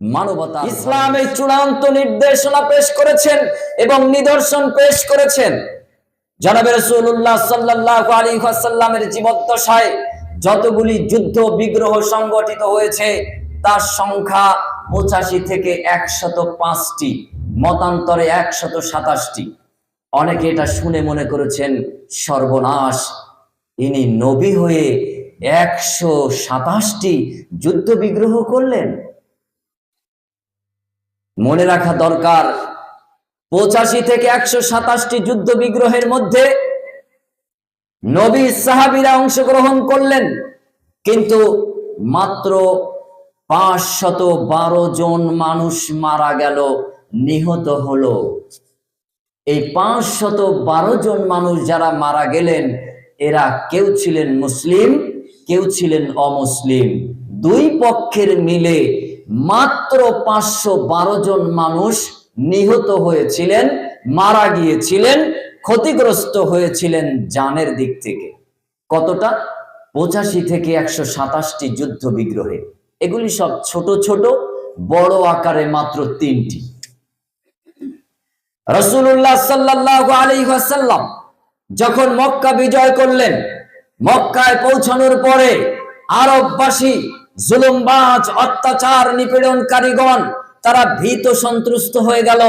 মানবতা ইসলামের চূড়ান্ত নির্দেশনা পেশ করেছেন এবং নিদর্শন পেশ করেছেন। জনাবের রসুল্লাহ সাল্লাহ আলী সাল্লামের জীবদ্দশায় যতগুলি যুদ্ধ বিগ্রহ সংগঠিত হয়েছে তার সংখ্যা পঁচাশি থেকে একশত পাঁচটি মতান্তরে একশত সাতাশটি। অনেকে এটা শুনে মনে করেছেন সর্বনাশ। ইনি নবী হয়ে একশো সাতাশটি যুদ্ধ বিগ্রহ করলেন। মনে রাখা দরকার। পঁচাশি থেকে একশো সাতাশটি যুদ্ধ বিগ্রহের মধ্যে নবী সাহাবিরা অংশগ্রহণ করলেন, কিন্তু মাত্র পাঁচশত বারো জন মানুষ মারা গেল, নিহত হলো। এই পাঁচশত বারো জন মানুষ যারা মারা গেলেন, এরা কেউ ছিলেন মুসলিম, কেউ ছিলেন অমুসলিম। দুই পক্ষের মিলে মাত্র পাঁচশো বারো জন মানুষ নিহত হয়েছিলেন, মারা গিয়েছিলেন, ক্ষতিগ্রস্ত হয়েছিলেন জানের দিক থেকে। কতটা? পঁচাশি থেকে একশো সাতাশটি যুদ্ধ বিগ্রহে। এগুলি সব ছোট ছোট, বড় আকারে মাত্র তিনটি। রসুল্লাহ যখন মক্কা বিজয় করলেন, মক্কায় পৌঁছানোর পরে আরববাসী জুলুমবাজ অত্যাচার নিপীড়নকারীগণ তারা ভীত সন্তুষ্ট হয়ে গেল।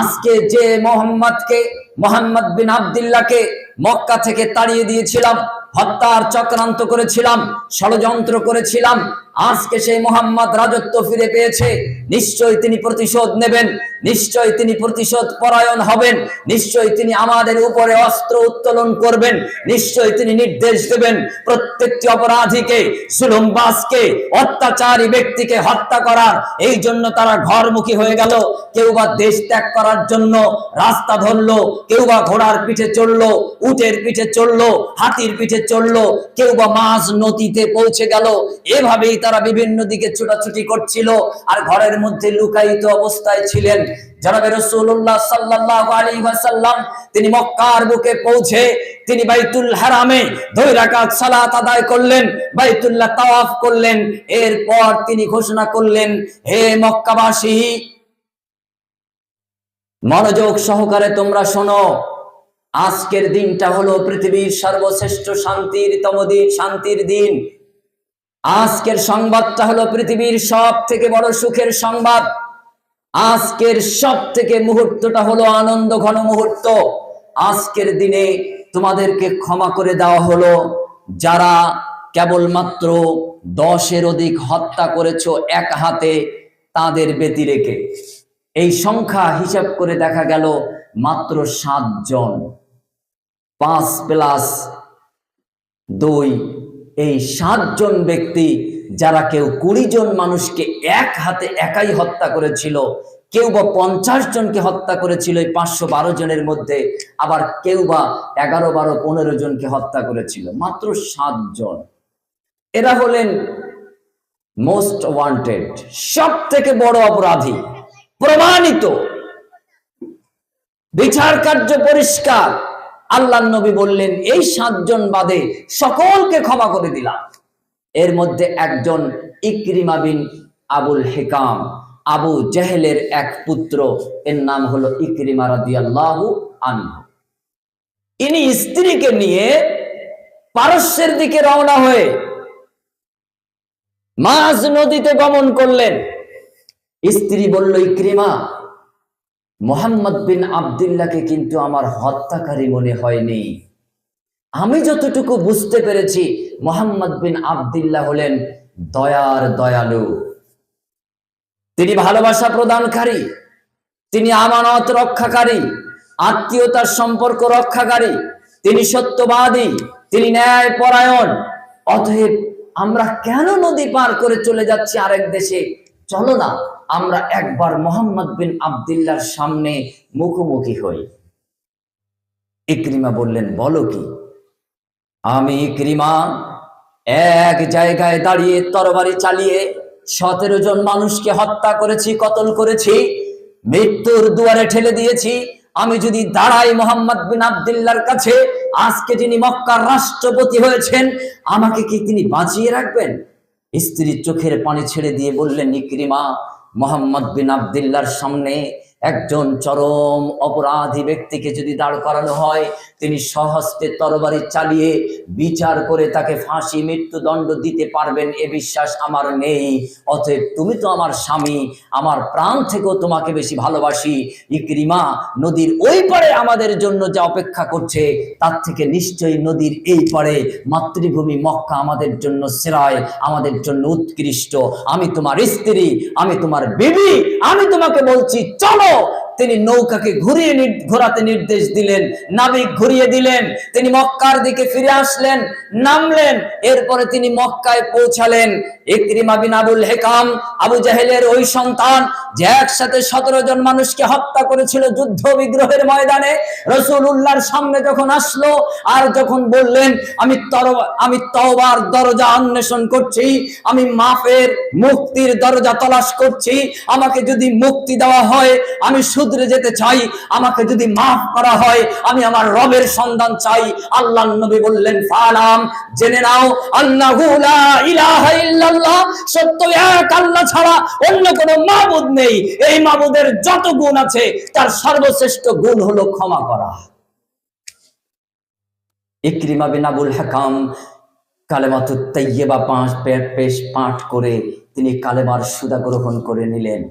আজকে যে মোহাম্মদকে মোহাম্মদ বিন আবদুল্লাহকে মক্কা থেকে তাড়িয়ে দিয়েছিলাম, হত্যার চক্রান্ত করেছিলাম, ষড়যন্ত্র করেছিলাম। আজকে সেই মোহাম্মদ রাজত্ব ফিরে পেয়েছে। নিশ্চয়ই তিনি প্রতিশোধ নেবেন, নিশ্চয়ই তিনি প্রতিশোধ পরায়ণ হবেন, নিশ্চয়ই তিনি আমাদের উপরে অস্ত্র উত্তোলন করবেন, নিশ্চয়ই তিনি নির্দেশ দেবেন প্রত্যেকটি অপরাধীকে সুলমবাসকে অত্যাচারী ব্যক্তিকে হত্যা করার। এই জন্য তারা ঘরমুখী হয়ে গেল। কেউ বা দেশ ত্যাগ করার জন্য রাস্তা ধরলো, কেউ বা ঘোড়ার পিঠে চড়লো উটের পিঠে চড়লো, হাতির পিঠে চড়লো, কেউ বা মাছ নদীতে পৌঁছে গেল। এভাবেই তারা বিভিন্ন দিকে ছুটাছুটি করছিল আর ঘরের মধ্যে লুকায়িত অবস্থায় ছিলেন। তিনি মক্কার বুকে পৌঁছে তিনি বাইতুল হারামে সালাত আদায় করলেন, বাইতুল্লাহ তাওয়াফ করলেন। এরপর তিনি ঘোষণা করলেন, হে মক্কাবাসী, মনোযোগ সহকারে তোমরা শোনো। আজকের দিনটা হলো পৃথিবীর সর্বশ্রেষ্ঠ শান্তির তম দিন শান্তির দিন। আজকের সংবাদটা হলো পৃথিবীর সব থেকে বড় সুখের সংবাদ। আজকের সব থেকে মুহূর্তটা হলো আনন্দ ঘন মুহূর্ত। আজকের দিনে তোমাদেরকে ক্ষমা করে দেওয়া হলো। যারা কেবলমাত্র দশের অধিক হত্যা করেছ এক হাতে, তাদের ব্যতি রেখে। এই সংখ্যা হিসাব করে দেখা গেল মাত্র সাতজন। পাঁচ প্লাস দুই, এই সাতজন ব্যক্তি, যারা কেউ কুড়ি জন মানুষকে এক হাতে একাই হত্যা করেছিল, কেউ বা পঞ্চাশ জনকে হত্যা করেছিল এই পাঁচশো বারো জনের মধ্যে, আবার কেউ বা এগারো, বারো, পনেরো জনকে হত্যা করেছিল, মাত্র সাতজন এরা হলেন মোস্ট ওয়ান্টেড সব থেকে বড় অপরাধী, প্রমাণিত, বিচার কার্য পরিষ্কার আল্লাহ নবী বললেন, এই সাতজন বাদে সকলকে ক্ষমা করে দিলাম। এর মধ্যে একজন ইকরিমা বিন আবুল হেকাম, আবু জেহেলের এক পুত্র, এর নাম হলো ইকরিমা রাদিয়াল্লাহু আনহু। ইনি স্ত্রীকে নিয়ে পারস্যের দিকে রওনা হয়ে মাঝ নদীতে গমন করলেন। স্ত্রী বলল, ইকরিমা মোহাম্মদ বিন আবদুল্লাহকে কিন্তু আমার হত্যাকারী মনে হয়নি। আমি যতটুকু বুঝতে পেরেছি, মোহাম্মদ বিন আবদুল্লাহ হলেন দয়ার দয়ালু। তিনি ভালোবাসা প্রদানকারী, তিনি আমানত রক্ষাকারী, আত্মীয়তার সম্পর্ক রক্ষাকারী, তিনি সত্যবাদী, তিনি ন্যায় পরায়ণ অতএব আমরা কেন নদী পার করে চলে যাচ্ছি আরেক দেশে? চলো না, আমরা একবার মোহাম্মদ বিন আবদুল্লার সামনে মুখোমুখি হই। ইকরিমা বললেন, বলো কি? আমি ইকরিমা, এক জায়গায় দাঁড়িয়ে তরবারি চালিয়ে সতেরো জন মানুষকে হত্যা করেছি, কতল করেছি, মৃত্যুর দুয়ারে ঠেলে দিয়েছি। আমি যদি দাঁড়াই মোহাম্মদ বিন আবদুল্লার কাছে, আজকে যিনি মক্কার রাষ্ট্রপতি হয়েছেন, আমাকে কি তিনি বাঁচিয়ে রাখবেন? স্ত্রীর চোখের পানি ছেড়ে দিয়ে বললেন ইকরিমা মোহাম্মদ বিন আবদুল্লার সামনে একজন চরম অপরাধী ব্যক্তিকে যদি দাঁড় করানো হয়, তিনি সহস্তে তরবারি চালিয়ে বিচার করে তাকে ফাঁসি, মৃত্যুদণ্ড দিতে পারবেন। এ বিশ্বাস আমার নেই। অতএব তুমি তো আমার স্বামী, আমার প্রাণ থেকেও তোমাকে বেশি ভালোবাসি। ইকরিমা, নদীর ওই পারে আমাদের জন্য যা অপেক্ষা করছে, তার থেকে নিশ্চয়ই নদীর এই পারে মাতৃভূমি মক্কা আমাদের জন্য সেরায়, আমাদের জন্য উৎকৃষ্ট। আমি তোমার স্ত্রী, আমি তোমার বিবি। আমি তোমাকে বলছি চলো তিনি নৌকাকে ঘুরিয়ে ঘোরাতে নির্দেশ দিলেন, নাবিক ঘুরিয়ে দিলেন, তিনি মক্কার দিকে ফিরে আসলেন, নামলেন, এরপরে তিনি মক্কায় পৌঁছালেন। আর যখন বললেন, আমি আমি তওবার দরজা অন্বেষণ করছি, আমি মাফের মুক্তির দরজা তলাশ করছি, আমাকে যদি মুক্তি দেওয়া হয়, আমি শুধরে যেতে চাই, আমাকে যদি মাফ করা হয়, আমি আমার রবের সন্ধান চাই। আল্লাহ নবী বললেন, ফালাম, জেনে নাও সত্য এক আল্লাহ ছাড়া অন্য কোনো মাবুদ নেই। এই মাবুদের যত গুণ আছে, তার সর্বশ্রেষ্ঠ গুণ হলো ক্ষমা করা। ইকরিমা বিন আবুল হাকাম, কালেমাতুত তাইয়্যিবা পাঁচ পেশ পাঠ করে তিনি কালেমার সুদা গ্রহণ করে নিলেন।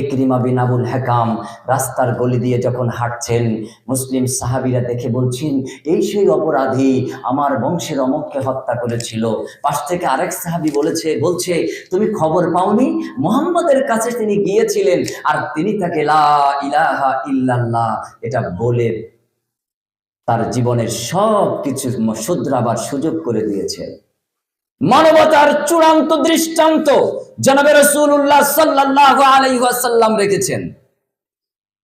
ইকরিমা বিন আবুল হাকাম, রাস্তার গলি দিয়ে যখন হাঁটছেন, মুসলিম সাহাবিরা দেখে বলছেন, এই সেই অপরাধী আমার বংশের অমককে হত্যা করেছিল। পাশ থেকে আরেক সাহাবি বলেছে, বলছে, তুমি খবর পাওনি? মোহাম্মদের কাছে তিনি গিয়েছিলেন আর তিনি তাকে লা ইলাহা ইল্লাল্লাহ, এটা বলে তার জীবনের সব কিছু শুধরাবার সুযোগ করে দিয়েছে মানবতার চূড়ান্ত দৃষ্টান্ত জনাবে রসুল্লাহ সাল্লাহ আলাইসাল্লাম রেখেছেন।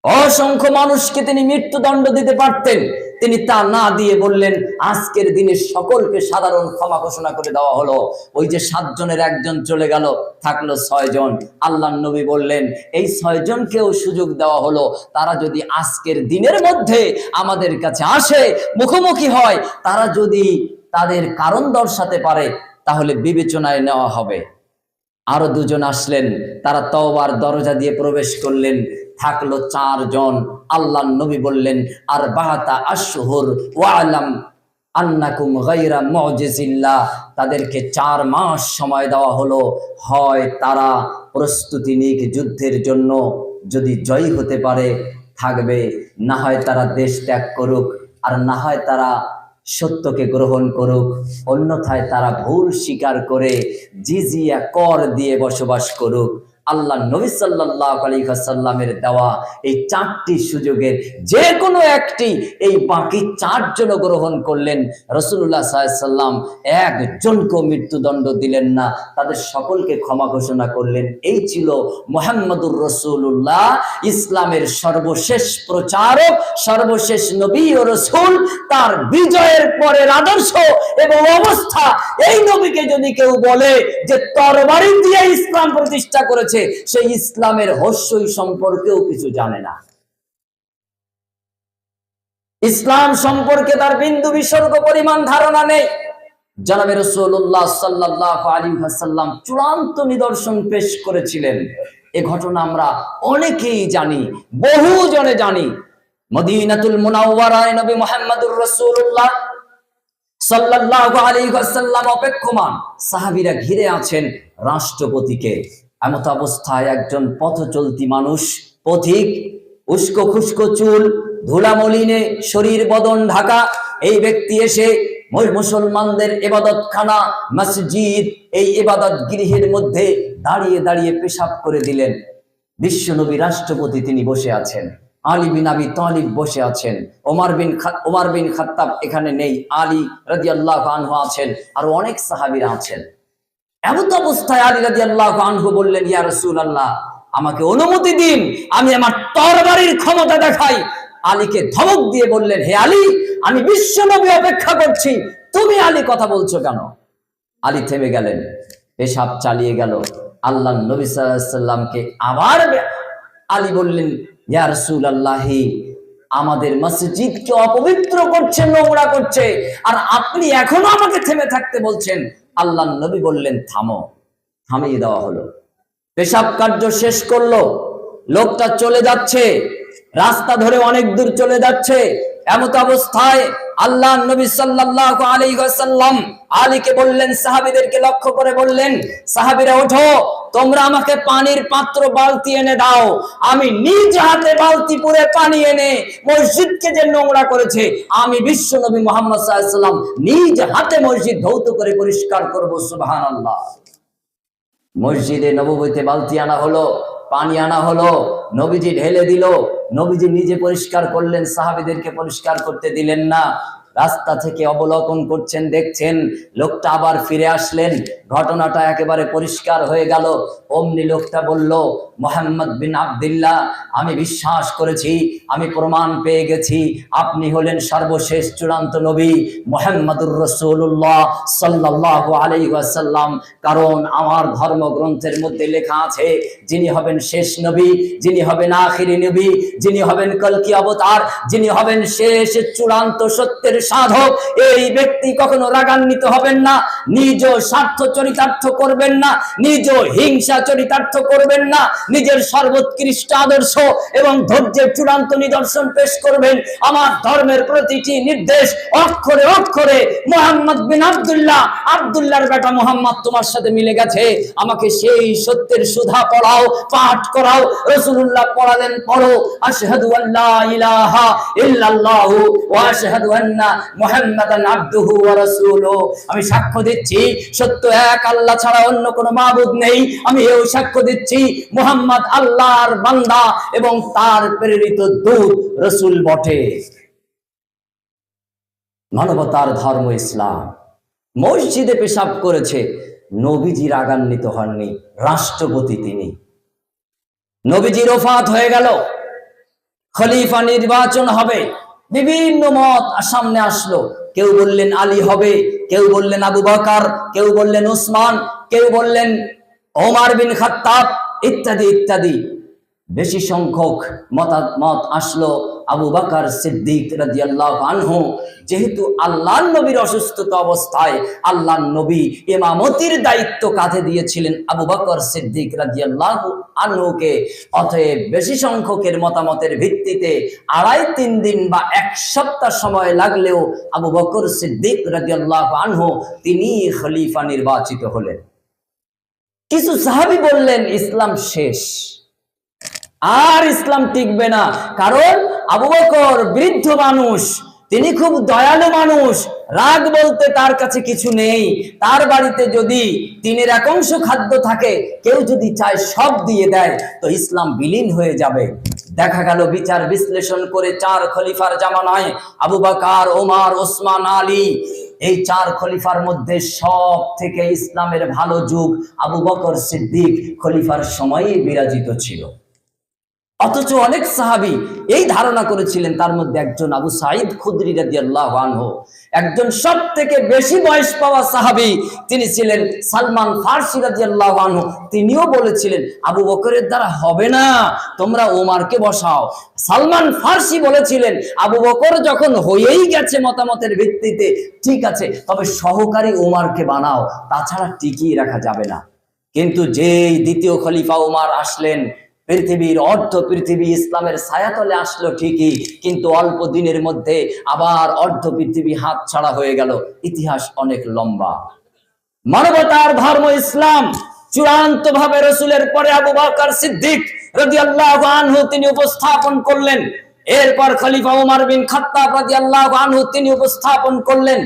অসংখ্য মানুষকে তিনি মৃত্যুদণ্ড দিতে পারতেন। তিনি তা না দিয়ে বললেন, আজকের দিনে সকলকে সাধারণ ক্ষমা ঘোষণা করে দেওয়া হলো। ওই যে সাতজনের একজন চলে গেল, থাকল ছয়জন আল্লাহ নবী বললেন, এই ছয়জনকেও সুযোগ দেওয়া হলো। তারা যদি আজকের দিনের মধ্যে আমাদের কাছে আসে, মুখোমুখি হয়, তারা যদি তাদের কারণ দর্শাতে পারে তাহলে বিবেচনায় নেওয়া হবে। আরও দুজন আসলেন, তারা তওবার দরজা দিয়ে প্রবেশ করলেন। থাকল চারজন আল্লাহ নবী বললেন, আর বাহাতা আশহুর ওয়ালাম আন্নাকুম গাইরা মুজিজিল্লাহ। তাদেরকে চার মাস সময় দেওয়া হলো। হয় তারা প্রস্তুতি নিক যুদ্ধের জন্য, যদি জয়ী হতে পারে, থাকবে। না হয় তারা দেশ ত্যাগ করুক, আর না হয় তারা সত্যকে গ্রহণ করুক অন্যথায় তারা ভুল স্বীকার করে জিজিয়া কর দিয়ে বসবাস করুক। আল্লাহ নবী সাল্লাহ আলাইসাল্লামের দেওয়া এই চারটি সুযোগের যে কোনো একটি এই বাকি চারজন গ্রহণ করলেন। রসুল্লাহ সাল্লাম একজনকেও মৃত্যুদণ্ড দিলেন না, তাদের সকলকে ক্ষমা ঘোষণা করলেন। এই ছিল মোহাম্মদুর রসুল্লাহ ইসলামের সর্বশেষ প্রচারক, সর্বশেষ নবী ও রসুল, তার বিজয়ের পরের আদর্শ এবং অবস্থা। এই নবীকে যদি কেউ বলে যে তরবারি দিয়ে ইসলাম প্রতিষ্ঠা করেছে সেই ইসলামের হস্যই সম্পর্কেও কিছু জানে না। ইসলাম সম্পর্কে তার বিন্দু বিসর্গ পরিমাণ ধারণা নেই। জনাবে রসুল্লাহ সাল্লাহ আলী সাল্লাম চূড়ান্ত নিদর্শন পেশ করেছিলেন। এ ঘটনা আমরা অনেকেই জানি বহু জনে জানি। মদিনাতুল মুনাওয়ারায় নবী মুহাম্মদুর রাসূলুল্লাহ সাল্লাল্লাহু আলাইহি ওয়াসাল্লাম অপেক্ষমান। সাহাবীরা ঘিরে আছেন রাষ্ট্রপতিকে। এমত অবস্থায় একজন পথ চলতি মানুষ, পথিক, উস্কো খুস্কো চুল, ধুলামলিনে শরীর বদন ঢাকা, এই ব্যক্তি এসে মুসলমানদের এবাদতখানা, মসজিদ, এই এবাদত গৃহের মধ্যে দাঁড়িয়ে দাঁড়িয়ে পেশাব করে দিলেন। বিশ্বনবী রাষ্ট্রপতি তিনি বসে আছেন, আলী বিন আবি তালিব বসে আছেন, ওমর বিন ওমর বিন খাত্তাব এখানে নেই, আলী রাদিয়াল্লাহু আনহু আছেন, আর অনেক সাহাবীরা আছেন। এমত অবস্থায় আলী রাদিয়াল্লাহু আনহু বললেন, ইয়া রাসূলুল্লাহ, আমাকে অনুমতি দিন, আমি আমার তরবারির ক্ষমতা দেখাই। আলীকে ধমক দিয়ে বললেন, হে আলী, আমি বিশ্বনবী অপেক্ষা করছি, তুমি আলী কথা বলছো কেন? আলী থেমে গেলেন, পেশাব চালিয়ে গেল। আল্লাহ নবী সাল্লামকে আবার আলী বললেন, ইয়া রাসূলুল্লাহি, আমাদের মসজিদকে অপবিত্র করছে, নোংরা করছে, আর আপনি এখনও আমাকে থেমে থাকতে বলছেন। আল্লাহ নবী বললেন, থামো। থামিয়ে দেওয়া হলো। পেশাব কার্য শেষ করল। লোকটা চলে যাচ্ছে। রাস্তা ধরে অনেক দূর চলে যাচ্ছে। এমত অবস্থায় আল্লাহ নবী সাল্লাল্লাহু আলাইহি ওয়াসাল্লাম আলীকে বললেন, সাহাবীদেরকে লক্ষ্য করে বললেন, সাহাবীরা, ওঠো, তোমরা আমাকে পানির পাত্র বালতি এনে দাও। আমি নিজ হাতে বালতি পুরে পানি এনে মসজিদকে যে নোংরা করেছে, আমি বিশ্ব নবী মোহাম্মদ নিজ হাতে মসজিদ ধৌত করে পরিষ্কার করব, সুবহানাল্লাহ। মসজিদে নববীতে বালতি আনা হলো, পানি আনা হলো, নবীজি ঢেলে দিল নবীজি নিজে পরিষ্কার করলেন সাহাবিদেরকে পরিষ্কার করতে দিলেন না। রাস্তা থেকে অবলোকন করছেন, দেখছেন, লোকটা আবার ফিরে আসলেন। ঘটনাটা একেবারে পরিষ্কার হয়ে গেল। অমনি লোকটা বলল, মোহাম্মদ বিন আবদুল্লাহ, আমি বিশ্বাস করেছি, আমি প্রমাণ পেয়ে গেছি। আপনি হলেন সর্বশেষ চূড়ান্ত নবী মোহাম্মদুর রসুল্লাহ সাল্লাহ আলাই ওয়াসাল্লাম। কারণ আমার ধর্মগ্রন্থের মধ্যে লেখা আছে, যিনি হবেন শেষ নবী, যিনি হবেন আখিরি নবী, যিনি হবেন কলকি অবতার, যিনি হবেন শেষ চূড়ান্ত সত্যের সাধক, এই ব্যক্তি কখনো রাগান্বিত হবেন না, নিজ স্বার্থ চরিতার্থ করবেন না, নিজ হিংসা চরিতার্থ করবেন না, নিজের সর্বোৎকৃষ্ট আদর্শ এবং ধৈর্যের চূড়ান্ত নিদর্শন পেশ করবেন। আমার ধর্মের প্রতিটি নির্দেশ অক্ষরে অক্ষরে মোহাম্মদ বিন আব্দুল্লাহ, আব্দুল্লাহর বেটা মোহাম্মদ তোমার সাথে মিলে গেছে। আমাকে সেই সত্যের সুধা পড়াও, পাঠ করাও রসুল্লাহ পড়ালেন, পড়ো। আশহাদু আল্লাহ ইলাহা ইল্লাল্লাহু ওয়া আশহাদু আন্না আমি সাক্ষ্য দিচ্ছি, সত্য এক, আল্লাহ ছাড়া অন্য কোনো মাবুদ নেই। আমি এও সাক্ষ্য দিচ্ছি, মুহাম্মদ আল্লাহর বান্দা এবং তার প্রেরিত দূত রসুল বটে। মানবতার ধর্ম ইসলাম। মসজিদে পেশাব করেছে নবীজি রাগান্বিত হননি, রাষ্ট্রপতি তিনি। নবীজির ওফাত হয়ে গেল, খলিফা নির্বাচন হবে। বিভিন্ন মত সামনে আসলো। কেউ বললেন আলী হবে, কেউ বললেন আবু বাকার, কেউ বললেন উসমান, কেউ বললেন ওমার বিন খাত্তাব, ইত্যাদি ইত্যাদি। বেশি সংখ্যক মতামত আসলো আবু বাকার সিদ্দিক রাজিয়াল্লাহ আনহু। যেহেতু আল্লাহ নবীর অসুস্থতা অবস্থায় আল্লাহ নবী ইমামতির দায়িত্ব কাঁধে দিয়েছিলেন আবু বাকর সিদ্দিক রাজিয়াল্লাহ আনহুকে। অতএব বেশি সংখ্যকের মতামতের ভিত্তিতে আড়াই, তিন দিন বা এক সপ্তাহ সময় লাগলেও আবু বকর সিদ্দিক রাদিয়াল্লাহু আনহু তিনি খলিফা নির্বাচিত হলেন। কিছু সাহাবী বললেন, ইসলাম শেষ। আর ইসলাম টিকবে না। কারণ আবু বকর বৃদ্ধ মানুষ, তিনি খুব দয়ালু মানুষ, রাগ বলতে তার কাছে কিছু নেই। তার বাড়িতে যদি তিনের একাংশ খাদ্য থাকে, কেউ যদি চায় সব দিয়ে দেয়, তো ইসলাম বিলীন হয়ে যাবে। দেখা গেল বিচার বিশ্লেষণ করে চার খলিফার জামানায় আবু বাকার, ওমার, ওসমান, আলী। এই চার খলিফার মধ্যে সব থেকে ইসলামের ভালো যুগ আবু বকর সিদ্দিক খলিফার সময়ই বিরাজিত ছিল। অথচ অনেক সাহাবি এই ধারণা করেছিলেন, তার মধ্যে একজন আবু সাইদ খুদ্রি রাদিয়াল্লাহু আনহু। একজন সব থেকে বেশি বয়স পাওয়া সাহাবি তিনি ছিলেন সালমান ফার্সি রাদিয়াল্লাহু আনহু। তিনিও বলেছিলেন, আবু বকরের দ্বারা হবে না, তোমরা ওমারকে বসাও। সালমান ফার্সি বলেছিলেন, আবু বকর যখন হয়েই গেছে মতামতের ভিত্তিতে, ঠিক আছে, তবে সহকারী ওমারকে বানাও, তাছাড়া টিকিয়ে রাখা যাবে না। কিন্তু যেই দ্বিতীয় খলিফা ওমার আসলেন পৃথিবীর অর্ধ পৃথিবী ইসলামের ছায়াতলে আসলো ঠিকই, কিন্তু অল্প দিনের মধ্যে আবার অর্ধ পৃথিবী হাত ছাড়া হয়ে গেল। ইতিহাস অনেক লম্বা। মানবতার ধর্ম ইসলাম চূড়ান্ত ভাবে রসুলের পরে আবু বকর সিদ্দিক রাদিয়াল্লাহু আনহু তিনি উপস্থাপন করলেন। এরপর খলিফা ওমর বিন খাত্তাব রাদিয়াল্লাহু আনহু তিনি উপস্থাপন করলেন।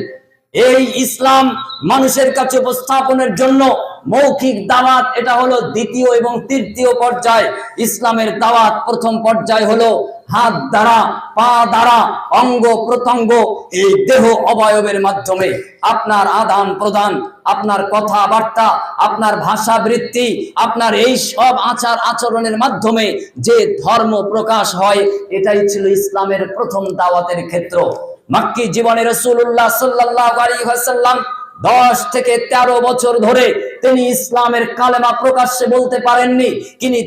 এই ইসলাম মানুষের কাছে উপস্থাপনের জন্য মৌখিক দাওয়াত, এটা হলো দ্বিতীয় এবং তৃতীয় পর্যায়। ইসলামের দাওয়াত প্রথম পর্যায় হলো হাত দ্বারা, পা দ্বারা, অঙ্গ প্রত্যঙ্গ, এই দেহ অবয়বের মাধ্যমে। আপনার আদান প্রদান, আপনার কথাবার্তা, আপনার ভাষা বৃত্তি আপনার এই সব আচার আচরণের মাধ্যমে যে ধর্ম প্রকাশ হয়, এটাই ছিল ইসলামের প্রথম দাওয়াতের ক্ষেত্র। মাক্কি জীবনে রসুল্লাহ ওয়াসাল্লাম দশ থেকে তেরো বছর ধরে তিনি ইসলামের কালেমা প্রকাশ্যে বলতে পারেননি।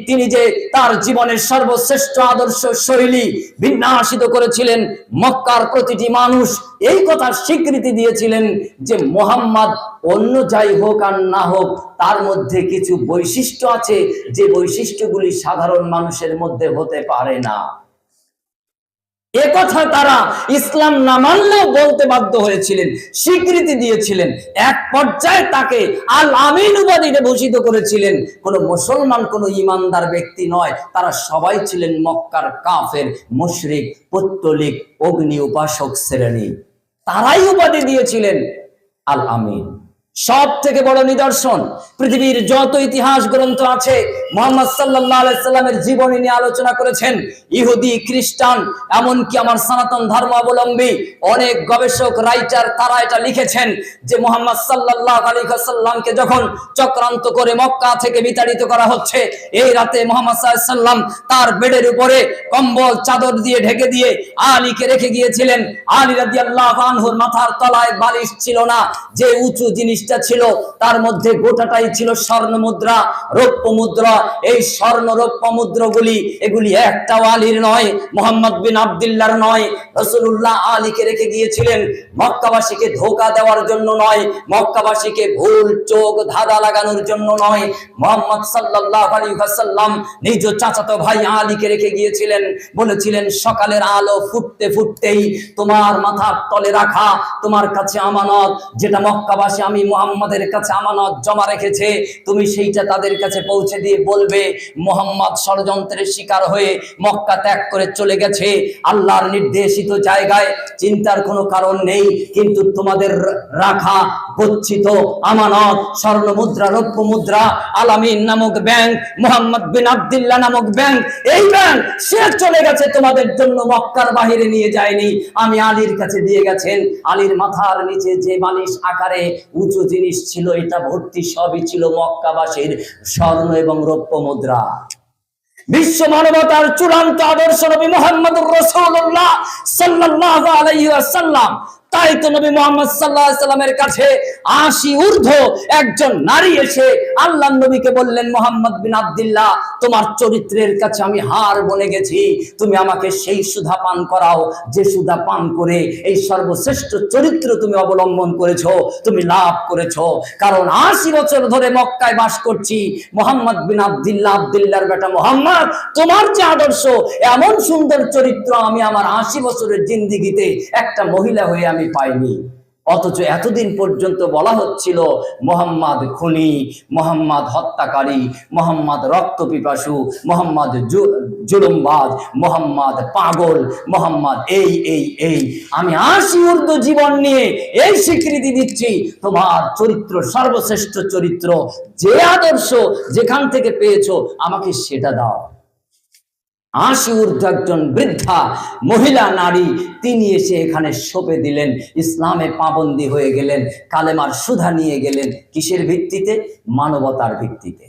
তিনি যে তার জীবনের সর্বশ্রেষ্ঠ আদর্শ শৈলী বিন্যাসিত করেছিলেন, মক্কার প্রতিটি মানুষ এই কথার স্বীকৃতি দিয়েছিলেন যে মোহাম্মদ অন্য যাই হোক আর না হোক, তার মধ্যে কিছু বৈশিষ্ট্য আছে, যে বৈশিষ্ট্যগুলি সাধারণ মানুষের মধ্যে হতে পারে না। এ কথা তারা ইসলাম না মানলেও বলতে বাধ্য হয়েছিলেন, স্বীকৃতি দিয়েছিলেন। এক পর্যায়ে তাকে আল আমিন উপাধিতে ভূষিত করেছিলেন। কোন মুসলমান, কোন ইমানদার ব্যক্তি নয়, তারা সবাই ছিলেন মক্কার কাফের, মুশরিক, পত্তলিক অগ্নি উপাসক শ্রেণি। তারাই উপাধি দিয়েছিলেন আল আমিন সব থেকে বড় নিদর্শন, পৃথিবীর যত ইতিহাস গ্রন্থ আছে, মোহাম্মদ সাল্লাহ সাল্লামের জীবনী নিয়ে আলোচনা করেছেন। ইহুদি, খ্রিস্টান, এমনকি আমার সনাতন ধর্ম অবলম্বী অনেক গবেষক, রাইটার তারা এটা লিখেছেন যে মোহাম্মদ সাল্লাহ আলী যখন চক্রান্ত করে মক্কা থেকে বিতাড়িত করা হচ্ছে, এই রাতে মোহাম্মদ সাল্লাম তার বেডের উপরে কম্বল, চাদর দিয়ে ঢেকে দিয়ে আলীকে রেখে গিয়েছিলেন। আলী রাজি আল্লাহ মাথার তলায় বালিশ ছিল না, যে উঁচু জিনিসটা ছিল, তার মধ্যে গোটাটাই ছিল স্বর্ণ মুদ্রা, রৌপ্য মুদ্রা। এই স্বর্ণ, রৌপ্য মুদ্রগুলি, এগুলি একটাও আলীর নয়, মোহাম্মদ বিন আবদুল্লাহর নয়। রসুল্লাহ আলীকে রেখে গিয়েছিলেন। মক্কাবাসীকে ধোকা দেওয়ার জন্য নয়, মক্কাবাসীকে ভুল চোখ ধাঁধা লাগানোর জন্য নয়। মোহাম্মদ সাল্লাহ আলী সাল্লাম নিজ চাচাতো ভাই আলীকে রেখে গিয়েছিলেন। বলেছিলেন, সকালের আলো ফুটতে ফুটতেই তোমার মাথার তলে রাখা, তোমার কাছে আমানত। যেটা মক্কাবাসী আমি মুহাম্মাদের কাছে আমানত জমা রেখেছে, তুমি সেইটা তাদের কাছে পৌঁছে দিয়ে বলবে, মোহাম্মদ ষড়যন্ত্রের শিকার হয়ে মক্কা ত্যাগ করে চলে গেছে। আল্লাহর নির্দেশিত জায়গায় চিন্তার কোনো কারণ নেই, কিন্তু তোমাদের রাখা গচ্ছিত আমানত স্বর্ণ মুদ্রা রৌপ্য মুদ্রা আলামিন নামক ব্যাংক, মোহাম্মদ বিন আবদুল্লাহ নামক ব্যাংক, এই ব্যাংক সে চলে গেছে, তোমাদের জন্য মক্কার বাহিরে নিয়ে যায়নি। আমি আলীর কাছে দিয়ে গেছেন, আলীর মাথার নিচে যে বালিশ আকারে উঁচু জিনিস ছিল এটা ভর্তি সবই ছিল মক্কাবাসীর স্বর্ণ এবং রৌপ্য মুদ্রা। বিশ্ব মানবতার চূড়ান্ত আদর্শ নবী মোহাম্মদ রসুল্লাহ সাল্লাহ আলাইসাল্লাম তাই তো নবী মোহাম্মদ সাল্লাহ সাল্লামের কাছে আশি ঊর্ধ্ব একজন নারী এসে আল্লাহ নবীকে বললেন, মোহাম্মদ বিন আবদুল্লাহ, তোমার চরিত্রের কাছে আমি হার বলে গেছি। তুমি আমাকে সেই সুধা পান করাও, যে সুধা পান করে এই সর্বশ্রেষ্ঠ চরিত্র তুমি অবলম্বন করেছ, তুমি লাভ করেছ। কারণ আশি বছর ধরে মক্কায় বাস করছি। মোহাম্মদ বিন আবদুল্লাহ, আবদুল্লাহর বেটা মোহাম্মদ, তোমার যে আদর্শ, এমন সুন্দর চরিত্র আমি আমার আশি বছরের জিন্দিগিতে একটা মহিলা হয়ে আমি পাইনি। অথচ এতদিন পর্যন্ত বলা হচ্ছিল, মোহাম্মদ খুনি, মোহাম্মদ হত্যাকারী, মোহাম্মদ রক্ত পিপাসু মোহাম্মদ জু- জুলুমবাজ, মোহাম্মদ পাগল, মোহাম্মদ এই এই এই। আমি আশি ঊর্ধ্ব জীবন নিয়ে এই স্বীকৃতি দিচ্ছি, তোমার চরিত্র, সর্বশ্রেষ্ঠ চরিত্র, যে আদর্শ যেখান থেকে পেয়েছ, আমাকে সেটা দাও। আশি ঊর্ধ্ব একজন বৃদ্ধা মহিলা, নারী, তিনি এসে এখানে সঁপে দিলেন, ইসলামে পাবন্দি হয়ে গেলেন, কালেমার সুধা নিয়ে গেলেন। কিসের ভিত্তিতে? মানবতার ভিত্তিতে।